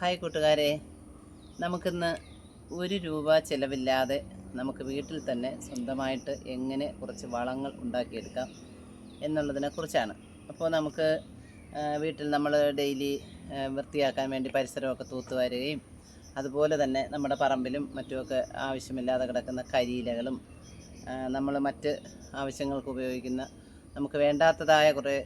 Hi കൂട്ടുകാരെ. നമുക്കിന്ന് ഒരു രൂപ ചിലവില്ലാതെ നമുക്ക് വീട്ടിൽ തന്നെ സ്വന്തമായിട്ട് എങ്ങനെ കുറച്ച് വളങ്ങൾ ഉണ്ടാക്കിയെടുക്കാം എന്നുള്ളതിനെക്കുറിച്ചാണ് അപ്പോൾ നമുക്ക് വീട്ടിൽ നമ്മൾ ഡെയിലി വൃത്തിയാക്കാൻ വേണ്ടി പരിസരമൊക്കെ തൂത്തുവാരുകയും അതുപോലെ തന്നെ നമ്മുടെ പറമ്പിലും മറ്റുമൊക്കെ ആവശ്യമില്ലാതെ കിടക്കുന്ന കരിയിലകളും നമ്മൾ മറ്റ് ആവശ്യങ്ങൾക്ക് ഉപയോഗിക്കുന്ന നമുക്ക് വേണ്ടാത്തതായ കുറേ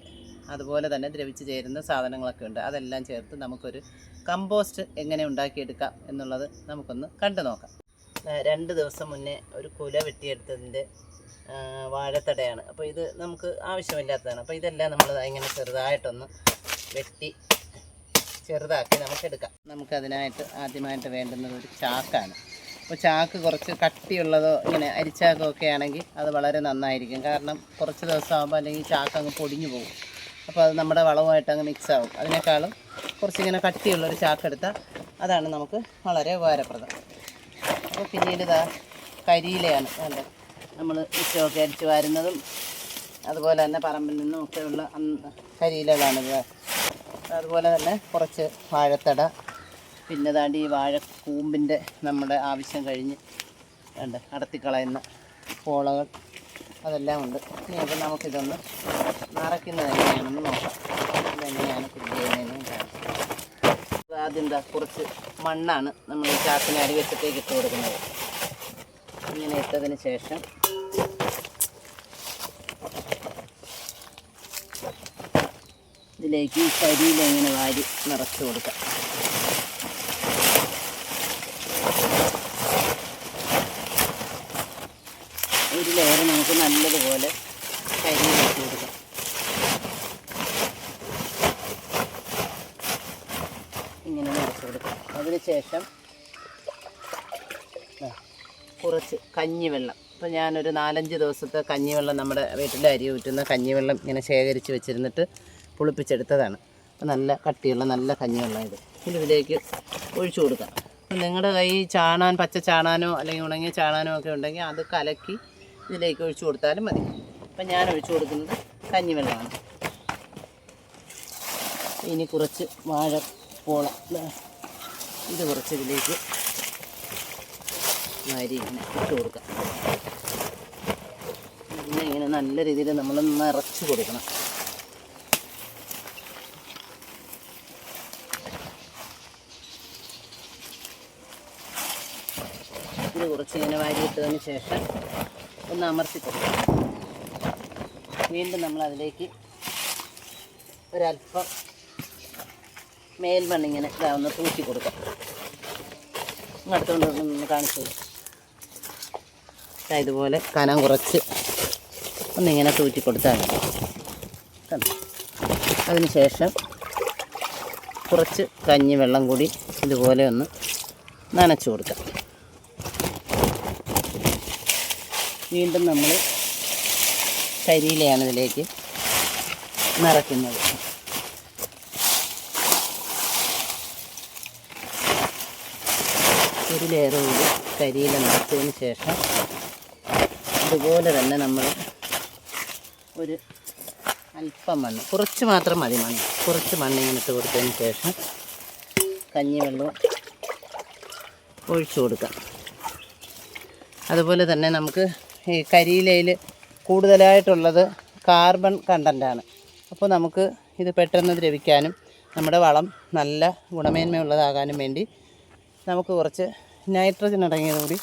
അതുപോലെ തന്നെ ദ്രവിച്ച് ചേരുന്ന സാധനങ്ങളൊക്കെ ഉണ്ട്. അതെല്ലാം ചേർത്ത് നമുക്കൊരു കമ്പോസ്റ്റ് എങ്ങനെ ഉണ്ടാക്കിയെടുക്കാം എന്നുള്ളത് നമുക്കൊന്ന് കണ്ടു നോക്കാം. രണ്ട് ദിവസം മുന്നേ ഒരു കുല വെട്ടിയെടുത്തതിന്റെ വാഴത്തടയാണ്. അപ്പോൾ ഇത് നമുക്ക് ആവശ്യമില്ലാത്തതാണ്. അപ്പോൾ ഇതെല്ലാം നമ്മൾ ഇങ്ങനെ ചെറുതായിട്ടൊന്ന് വെട്ടി ചെറുതാക്കി നമുക്ക് എടുക്കാം നമുക്കതിനായിട്ട് ആദ്യമായിട്ട് വേണ്ടുന്നത് ഒരു ചാക്കാണ്. അപ്പോൾ ചാക്ക് കുറച്ച് കട്ടിയുള്ളതോ ഇങ്ങനെ അരിച്ചാക്കോ ഒക്കെ ആണെങ്കിൽ അത് വളരെ നന്നായിരിക്കും. കാരണം കുറച്ച് ദിവസമാകുമ്പോൾ അല്ലെങ്കിൽ ചാക്ക് അങ്ങ് പൊടിഞ്ഞു പോകും. അപ്പോൾ അത് നമ്മുടെ വളവുമായിട്ട് അങ്ങ് മിക്സ് ആവും. അതിനേക്കാളും കുറച്ചിങ്ങനെ കട്ടിയുള്ളൊരു ചാക്ക് എടുത്താൽ അതാണ് നമുക്ക് വളരെ ഉപകാരപ്രദം. അപ്പോൾ പിന്നീട് ഇതാ കരിയിലയാണ് അല്ലേ നമ്മൾ മിച്ചമൊക്കെ അരിച്ച് വാരുന്നതും അതുപോലെ തന്നെ പറമ്പിൽ നിന്നും ഒക്കെയുള്ള കരിയിലകളാണിത് അതുപോലെ തന്നെ കുറച്ച് വാഴത്തട പിന്നെ താണ്ടി ഈ വാഴക്കൂമ്പിന്റെ നമ്മുടെ ആവശ്യം കഴിഞ്ഞ് ഉണ്ട് അടത്തിക്കളയുന്ന പോളകൾ. അതെല്ലാം ഉണ്ട്. ഇനി അപ്പം നമുക്കിതൊന്ന് നിറയ്ക്കുന്നത് എങ്ങനെയാണെന്ന് നോക്കാം. ഇതെങ്ങനെയാണ് കുക്ക് ചെയ്യുന്നതെന്ന് കാണാം ആദ്യം എന്താ കുറച്ച് മണ്ണാണ് നമ്മൾ ഈ ചാക്കിന് അടിവശത്തേക്ക് ഇട്ട് കൊടുക്കുന്നത്. ഇങ്ങനെ ഇട്ടതിന് ശേഷം ഇതിലേക്ക് ഈ കരിയിൽ ഇങ്ങനെ വാരി നിറച്ച് കൊടുക്കാം ഒരു ലെയർ നല്ലതുപോലെ കരിയിൽ വെച്ച് കൊടുക്കാം ഇങ്ങനെ നിറച്ച് കൊടുക്കാം അതിനുശേഷം കുറച്ച് കഞ്ഞിവെള്ളം. ഇപ്പോൾ ഞാനൊരു നാലഞ്ച് ദിവസത്തെ കഞ്ഞിവെള്ളം നമ്മുടെ വീട്ടിൽ അരി ഊറ്റുന്ന കഞ്ഞിവെള്ളം ഇങ്ങനെ ശേഖരിച്ച് വെച്ചിരുന്നിട്ട് പുളിപ്പിച്ചെടുത്തതാണ്. അപ്പോൾ നല്ല കട്ടിയുള്ള നല്ല കഞ്ഞിവെള്ളം ഇത്. ഇത് ഇതിലേക്ക് ഒഴിച്ചു കൊടുക്കാം. അപ്പോൾ നിങ്ങളുടെ കൈ ചാണാൻ പച്ച ചാണാനോ അല്ലെങ്കിൽ ഉണങ്ങിയ ചാണാനോ ഒക്കെ ഉണ്ടെങ്കിൽ അത് കലക്കി ഇതിലേക്ക് ഒഴിച്ചു കൊടുത്താലും മതി. അപ്പം ഞാൻ ഒഴിച്ചു കൊടുക്കുന്നത് കഞ്ഞിവെള്ളമാണ്. ഇനി കുറച്ച് വാഴപ്പോള പോള ഇത് കുറച്ച് ഇതിലേക്ക് വാരി ഇങ്ങനെ ഇട്ട് കൊടുക്കാം. പിന്നെ ഇങ്ങനെ നല്ല രീതിയിൽ നമ്മൾ നിറച്ച് കൊടുക്കണം. ഇത് കുറച്ച് ഇങ്ങനെ വാരിയിട്ടതിന് ശേഷം ഒന്ന് അമർത്തി വീണ്ടും നമ്മൾ അതിലേക്ക് ഒരല്പം മേൽമണ്ണിങ്ങനെ ഇതാവുന്ന തൂക്കി കൊടുക്കാം. ഇങ്ങോട്ടുകൊണ്ട് ഒന്ന് കാണിച്ചു ഇതുപോലെ കനം കുറച്ച് ഒന്നിങ്ങനെ തൂറ്റി കൊടുത്താൽ മതി. അതിന് ശേഷം കുറച്ച് കഞ്ഞി വെള്ളം കൂടി ഇതുപോലെ ഒന്ന് നനച്ചു കൊടുക്കാം. വീണ്ടും നമ്മൾ കരിയിലയാണ് ഇതിലേക്ക് നിറയ്ക്കുന്നത്. ഒരു ലെയർ കൂടി കരിയില നിറച്ചതിന് ശേഷം അതുപോലെ തന്നെ നമ്മൾ ഒരു അല്പം മണ്ണ് കുറച്ച് മാത്രം മതി മണ്ണ് കുറച്ച് മണ്ണ് ഇങ്ങനെ ഇട്ട് കൊടുത്തതിന് ശേഷം കഞ്ഞിവെള്ളം ഒഴിച്ചു കൊടുക്കാം. അതുപോലെ തന്നെ നമുക്ക് ഈ കരിയിലയിൽ കൂടുതലായിട്ടുള്ളത് കാർബൺ കണ്ടന്റാണ് അപ്പോൾ നമുക്ക് ഇത് പെട്ടെന്ന് ദ്രവിക്കാനും നമ്മുടെ വളം നല്ല ഗുണമേന്മയുള്ളതാകാനും വേണ്ടി നമുക്ക് കുറച്ച് നൈട്രജൻ അടങ്ങിയത് കൂടി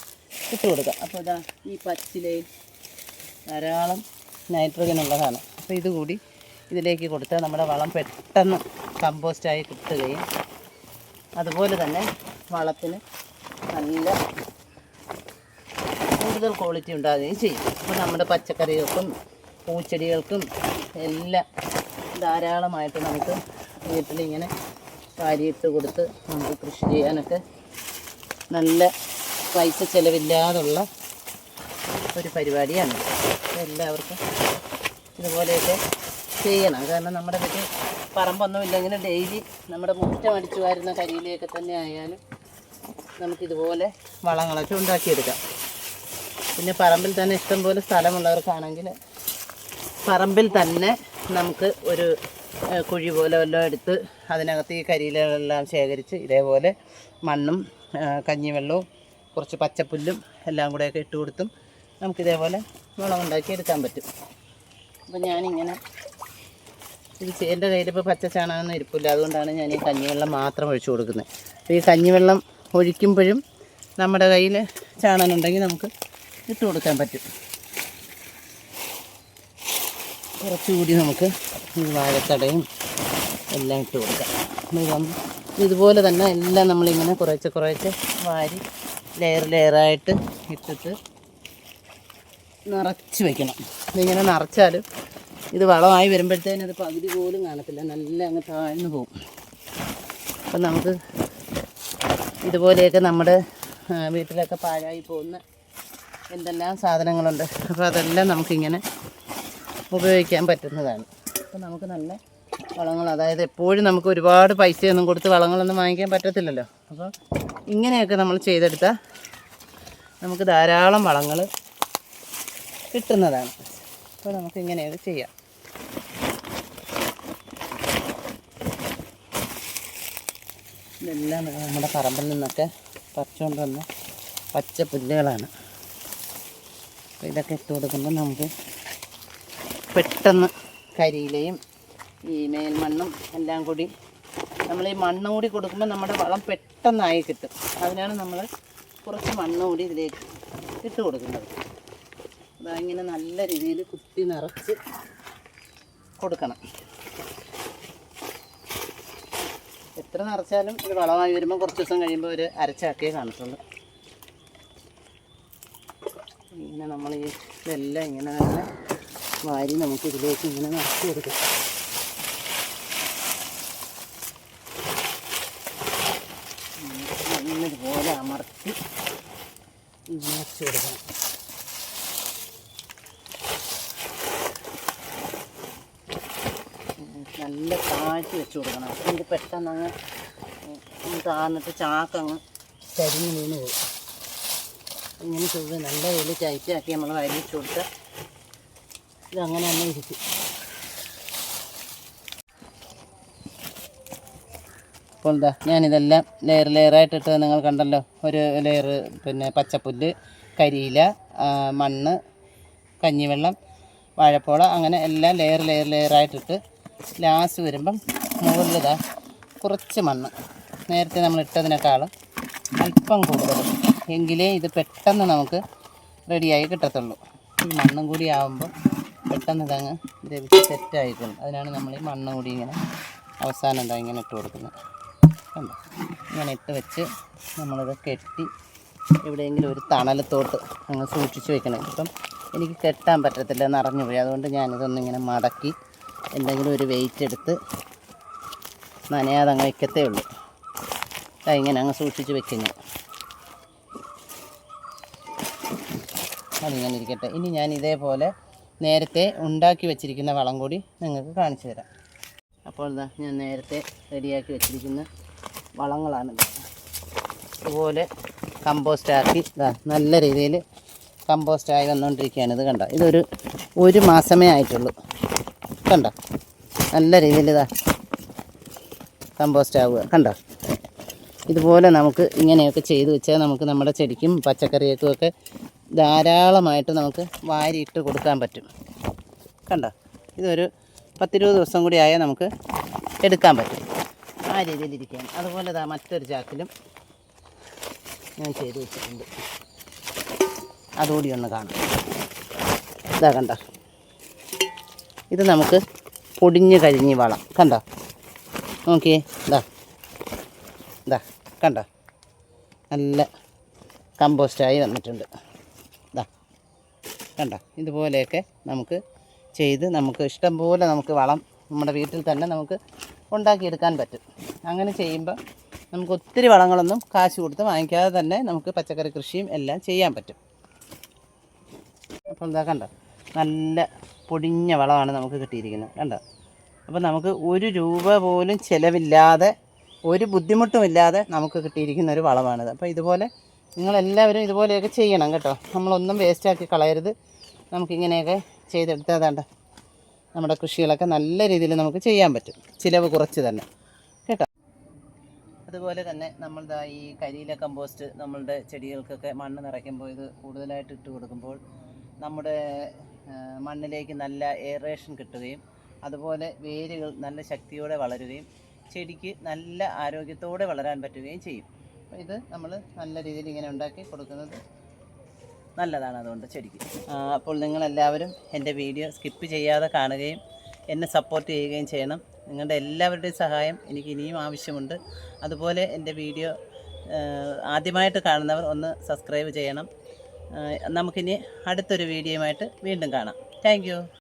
ഇട്ട് കൊടുക്കാം. അപ്പോൾ ഇതാ ഈ പച്ചിലയിൽ ധാരാളം നൈട്രജൻ ഉള്ളതാണ്. അപ്പോൾ ഇതുകൂടി ഇതിലേക്ക് കൊടുത്താൽ നമ്മുടെ വളം പെട്ടെന്ന് കമ്പോസ്റ്റായി കിട്ടുകയും അതുപോലെ തന്നെ വളത്തിന് നല്ല കൂടുതൽ ക്വാളിറ്റി ഉണ്ടാകുകയും ചെയ്യും. അപ്പോൾ നമ്മുടെ പച്ചക്കറികൾക്കും പൂച്ചെടികൾക്കും എല്ലാം ധാരാളമായിട്ട് നമുക്ക് വീട്ടിലിങ്ങനെ വാരിയിട്ട് കൊടുത്ത് നമുക്ക് കൃഷി ചെയ്യാനൊക്കെ നല്ല പൈസ ചിലവില്ലാതുള്ള ഒരു പരിപാടിയാണ്. എല്ലാവർക്കും ഇതുപോലെയൊക്കെ ചെയ്യണം. കാരണം നമ്മുടെ വീട്ടിൽ പറമ്പൊന്നും ഇല്ലെങ്കിൽ ഡെയിലി നമ്മുടെ മുറ്റം അടിച്ചു വരുന്ന കരിയിലയൊക്കെ തന്നെ ആയാലും നമുക്കിതുപോലെ വളങ്ങളൊക്കെ ഉണ്ടാക്കിയെടുക്കാം. പിന്നെ പറമ്പിൽ തന്നെ ഇഷ്ടംപോലെ സ്ഥലമുള്ളവർക്കാണെങ്കിൽ പറമ്പിൽ തന്നെ നമുക്ക് ഒരു കുഴി പോലെ വല്ലതും എടുത്ത് അതിനകത്ത് ഈ കരിയിലെല്ലാം ശേഖരിച്ച് ഇതേപോലെ മണ്ണും കഞ്ഞിവെള്ളവും കുറച്ച് പച്ചപ്പുല്ലും എല്ലാം കൂടെയൊക്കെ ഇട്ട് കൊടുത്തും നമുക്കിതേപോലെ വളമുണ്ടാക്കി എടുക്കാൻ പറ്റും. അപ്പം ഞാനിങ്ങനെ ഇത് എന്റെ കയ്യിലിപ്പോൾ പച്ച ചാണകമൊന്നും ഇരിപ്പില്ല. അതുകൊണ്ടാണ് ഞാൻ ഈ കഞ്ഞിവെള്ളം മാത്രം ഒഴിച്ചു കൊടുക്കുന്നത്. അപ്പോൾ ഈ കഞ്ഞിവെള്ളം ഒഴിക്കുമ്പോഴും നമ്മുടെ കയ്യിൽ ചാണകം ഉണ്ടെങ്കിൽ നമുക്ക് ഇട്ട് കൊടുക്കാൻ പറ്റും. കുറച്ചുകൂടി നമുക്ക് ഈ വാഴത്തടയും എല്ലാം ഇട്ട് കൊടുക്കാം. ഇതുപോലെ തന്നെ എല്ലാം നമ്മളിങ്ങനെ കുറേശ്ശെ കുറേശ്ശെ വാരി ലെയർ ലെയറായിട്ട് ഇട്ടിട്ട് നിറച്ച് വെക്കണം. ഇതിങ്ങനെ നിറച്ചാലും ഇത് വളമായി വരുമ്പോഴത്തേനും അത് പകുതി പോലും കാണത്തില്ല. നല്ല അങ്ങ് താഴ്ന്നു പോകും. അപ്പം നമുക്ക് ഇതുപോലെയൊക്കെ നമ്മുടെ വീട്ടിലൊക്കെ പാഴായി പോകുന്ന എന്തെല്ലാം സാധനങ്ങളുണ്ട്? അപ്പോൾ അതെല്ലാം നമുക്കിങ്ങനെ ഉപയോഗിക്കാൻ പറ്റുന്നതാണ്. അപ്പോൾ നമുക്ക് നല്ല വളങ്ങൾ അതായത് എപ്പോഴും നമുക്ക് ഒരുപാട് പൈസയൊന്നും കൊടുത്ത് വളങ്ങളൊന്നും വാങ്ങിക്കാൻ പറ്റത്തില്ലല്ലോ. അപ്പോൾ ഇങ്ങനെയൊക്കെ നമ്മൾ ചെയ്തെടുത്താൽ നമുക്ക് ധാരാളം വളങ്ങൾ കിട്ടുന്നതാണ്. അപ്പോൾ നമുക്ക് ഇങ്ങനെയൊക്കെ ചെയ്യാം. ഇതെല്ലാം നമ്മുടെ പറമ്പിൽ നിന്നൊക്കെ പറിച്ചുകൊണ്ട് വന്ന പച്ച പുല്ലുകളാണ് അപ്പോൾ ഇതൊക്കെ ഇട്ട് കൊടുക്കുമ്പോൾ നമുക്ക് പെട്ടെന്ന് കരിയിലയും ഈ മേൽമണ്ണും എല്ലാം കൂടി നമ്മൾ ഈ മണ്ണ് കൂടി കൊടുക്കുമ്പോൾ നമ്മുടെ വളം പെട്ടെന്നായി കിട്ടും. അതിനാണ് നമ്മൾ കുറച്ച് മണ്ണ് കൂടി ഇതിലേക്ക് ഇട്ട് കൊടുക്കുന്നത്. അതങ്ങനെ നല്ല രീതിയിൽ കുത്തി നിറച്ച് കൊടുക്കണം. എത്ര നിറച്ചാലും ഇത് വളമായി വരുമ്പോൾ കുറച്ച് ദിവസം കഴിയുമ്പോൾ ഒരു അരച്ചാക്കിയേ കാണത്തുള്ളൂ ഇങ്ങനെ നമ്മൾ ഈ ഇതെല്ലാം ഇങ്ങനെ തന്നെ വാരി നമുക്ക് ഇതിലേക്ക് ഇങ്ങനെ നിറച്ച് കൊടുക്കും. നല്ലതുപോലെ അമർത്തി നിറച്ച് കൊടുക്കണം നല്ല താഴ്ത്തി വെച്ച് കൊടുക്കണം. അപ്പം ഇത് പെട്ടെന്ന് അങ്ങ് താന്നിട്ട് ചാക്കങ്ങ് കരിഞ്ഞ് വീണ് പോകും ഇങ്ങനെ ചെയ്ത് നല്ല വെയിൽ ചായച്ചാക്കി നമ്മൾ വരി വെച്ച് കൊടുത്താൽ ഇത് അങ്ങനെ തന്നെ ഇരിക്കും. അപ്പോൾ എന്താ ഞാനിതെല്ലാം ലെയർ ലെയറായിട്ടിട്ട് നിങ്ങൾ കണ്ടല്ലോ. ഒരു ലെയർ പിന്നെ പച്ചപ്പുല്ല് കരിയില മണ്ണ് കഞ്ഞിവെള്ളം വാഴപ്പോള അങ്ങനെ എല്ലാം ലെയർ ലെയർ ലെയറായിട്ടിട്ട് ലാസ്റ്റ് വരുമ്പം മുകളിലിതാ കുറച്ച് മണ്ണ്. നേരത്തെ നമ്മൾ ഇട്ടതിനേക്കാളും അല്പം കൂടുതൽ. എങ്കിലേ ഇത് പെട്ടെന്ന് നമുക്ക് റെഡിയായി കിട്ടത്തുള്ളൂ. ഈ മണ്ണും കൂടി ആകുമ്പോൾ പെട്ടെന്ന് ഇതങ്ങ് ദ്രവിച്ച് സെറ്റായിക്കോളും. അതിനാണ് നമ്മൾ ഈ മണ്ണ് കൂടി ഇങ്ങനെ അവസാനം എന്താ ഇങ്ങനെ ഇട്ട് കൊടുക്കുന്നത്. കണ്ടോ? ഇങ്ങനെ ഇട്ട് വെച്ച് നമ്മളിത് കെട്ടി എവിടെയെങ്കിലും ഒരു തണലത്തോട്ട് അങ്ങ് സൂക്ഷിച്ച് വെക്കണം. ഇപ്പം എനിക്ക് കെട്ടാൻ പറ്റത്തില്ല നിറഞ്ഞു പോയി അതുകൊണ്ട് ഞാനിതൊന്നിങ്ങനെ മടക്കി എന്തെങ്കിലും ഒരു വെയിറ്റ് എടുത്ത് നനയാതെ അങ്ങ് വെക്കത്തേ ഉള്ളൂ. ഇങ്ങനെ അങ്ങ് സൂക്ഷിച്ച് വെക്കുന്നു അതിങ്ങനെ ഇരിക്കട്ടെ ഇനി ഞാൻ ഇതേപോലെ നേരത്തെ ഉണ്ടാക്കി വെച്ചിരിക്കുന്ന വളം കൂടി നിങ്ങൾക്ക് കാണിച്ചു തരാം. അപ്പോൾ ഇതാ ഞാൻ നേരത്തെ റെഡിയാക്കി വെച്ചിരിക്കുന്ന വളങ്ങളാണ് ഇതുപോലെ കമ്പോസ്റ്റ് ആക്കി ഇതാ നല്ല രീതിയിൽ കമ്പോസ്റ്റ് ആയി വന്നുകൊണ്ടിരിക്കുകയാണ് ഇത് കണ്ട? ഇതൊരു ഒരു മാസമേ ആയിട്ടുള്ളൂ. കണ്ട? നല്ല രീതിയിൽ ഇതാ കമ്പോസ്റ്റ് ആവുക. കണ്ടോ? ഇതുപോലെ നമുക്ക് ഇങ്ങനെയൊക്കെ ചെയ്ത് വെച്ചാൽ നമുക്ക് നമ്മുടെ ചെടിക്കും പച്ചക്കറികൾക്കും ഒക്കെ ധാരാളമായിട്ട് നമുക്ക് വാരിയിട്ട് കൊടുക്കാൻ പറ്റും. കണ്ടോ? ഇതൊരു പത്തിരുപത് ദിവസം കൂടി ആയാൽ നമുക്ക് എടുക്കാൻ പറ്റും. ആ രീതിയിലിരിക്കുകയാണ് അതുപോലെ ഇതാ മറ്റൊരു ചാക്കിലും ഞാൻ ചെയ്ത് വെച്ചിട്ടുണ്ട്. അതുകൂടി ഒന്ന് കാണാം. ഇതാ കണ്ടോ? ഇത് നമുക്ക് പൊടിഞ്ഞ് കഴിഞ്ഞ് വളം. കണ്ടോ? നോക്കിയേ. ഇതാ ഇതാ കണ്ടോ? നല്ല കമ്പോസ്റ്റായി വന്നിട്ടുണ്ട്. കണ്ടോ? ഇതുപോലെയൊക്കെ നമുക്ക് ചെയ്ത് നമുക്ക് ഇഷ്ടം പോലെ നമുക്ക് വളം നമ്മുടെ വീട്ടിൽ തന്നെ നമുക്ക് ഉണ്ടാക്കിയെടുക്കാൻ പറ്റും. അങ്ങനെ ചെയ്യുമ്പോൾ നമുക്ക് ഒത്തിരി വളങ്ങളൊന്നും കാശ് കൊടുത്ത് വാങ്ങിക്കാതെ തന്നെ നമുക്ക് പച്ചക്കറി കൃഷിയും എല്ലാം ചെയ്യാൻ പറ്റും. അപ്പോൾ എന്താ കണ്ടോ? നല്ല പൊടിഞ്ഞ വളമാണ് നമുക്ക് കിട്ടിയിരിക്കുന്നത്. കണ്ടോ? അപ്പോൾ നമുക്ക് ഒരു രൂപ പോലും ചിലവില്ലാതെ ഒരു ബുദ്ധിമുട്ടുമില്ലാതെ നമുക്ക് കിട്ടിയിരിക്കുന്ന ഒരു വളമാണിത്. അപ്പോൾ ഇതുപോലെ നിങ്ങളെല്ലാവരും ഇതുപോലെയൊക്കെ ചെയ്യണം കേട്ടോ. നമ്മളൊന്നും വേസ്റ്റാക്കി കളയരുത്. നമുക്കിങ്ങനെയൊക്കെ ചെയ്തെടുത്താൽ വേണ്ട നമ്മുടെ കൃഷികളൊക്കെ നല്ല രീതിയിൽ നമുക്ക് ചെയ്യാൻ പറ്റും. ചിലവ് കുറച്ച് തന്നെ. കേട്ടോ? അതുപോലെ തന്നെ നമ്മളിതാ ഈ കരിയില കമ്പോസ്റ്റ് നമ്മളുടെ ചെടികൾക്കൊക്കെ മണ്ണ് നിറയ്ക്കുമ്പോൾ ഇത് കൂടുതലായിട്ട് ഇട്ട് കൊടുക്കുമ്പോൾ നമ്മുടെ മണ്ണിലേക്ക് നല്ല എയറേഷൻ കിട്ടുകയും അതുപോലെ വേരുകൾ നല്ല ശക്തിയോടെ വളരുകയും ചെടിക്ക് നല്ല ആരോഗ്യത്തോടെ വളരാൻ പറ്റുകയും ചെയ്യും. ഇത് നമ്മൾ നല്ല രീതിയിൽ ഇങ്ങനെ ഉണ്ടാക്കി കൊടുക്കുന്നത് നല്ലതാണ് അതുകൊണ്ട് ശരിക്കും. അപ്പോൾ നിങ്ങളെല്ലാവരും എന്റെ വീഡിയോ സ്കിപ്പ് ചെയ്യാതെ കാണുകയും എന്നെ സപ്പോർട്ട് ചെയ്യുകയും ചെയ്യണം. നിങ്ങളുടെ എല്ലാവരുടെയും സഹായം എനിക്ക് ഇനിയും ആവശ്യമുണ്ട്. അതുപോലെ എന്റെ വീഡിയോ ആദ്യമായിട്ട് കാണുന്നവർ ഒന്ന് സബ്സ്ക്രൈബ് ചെയ്യണം. നമുക്കിനി അടുത്തൊരു വീഡിയോയുമായിട്ട് വീണ്ടും കാണാം. താങ്ക്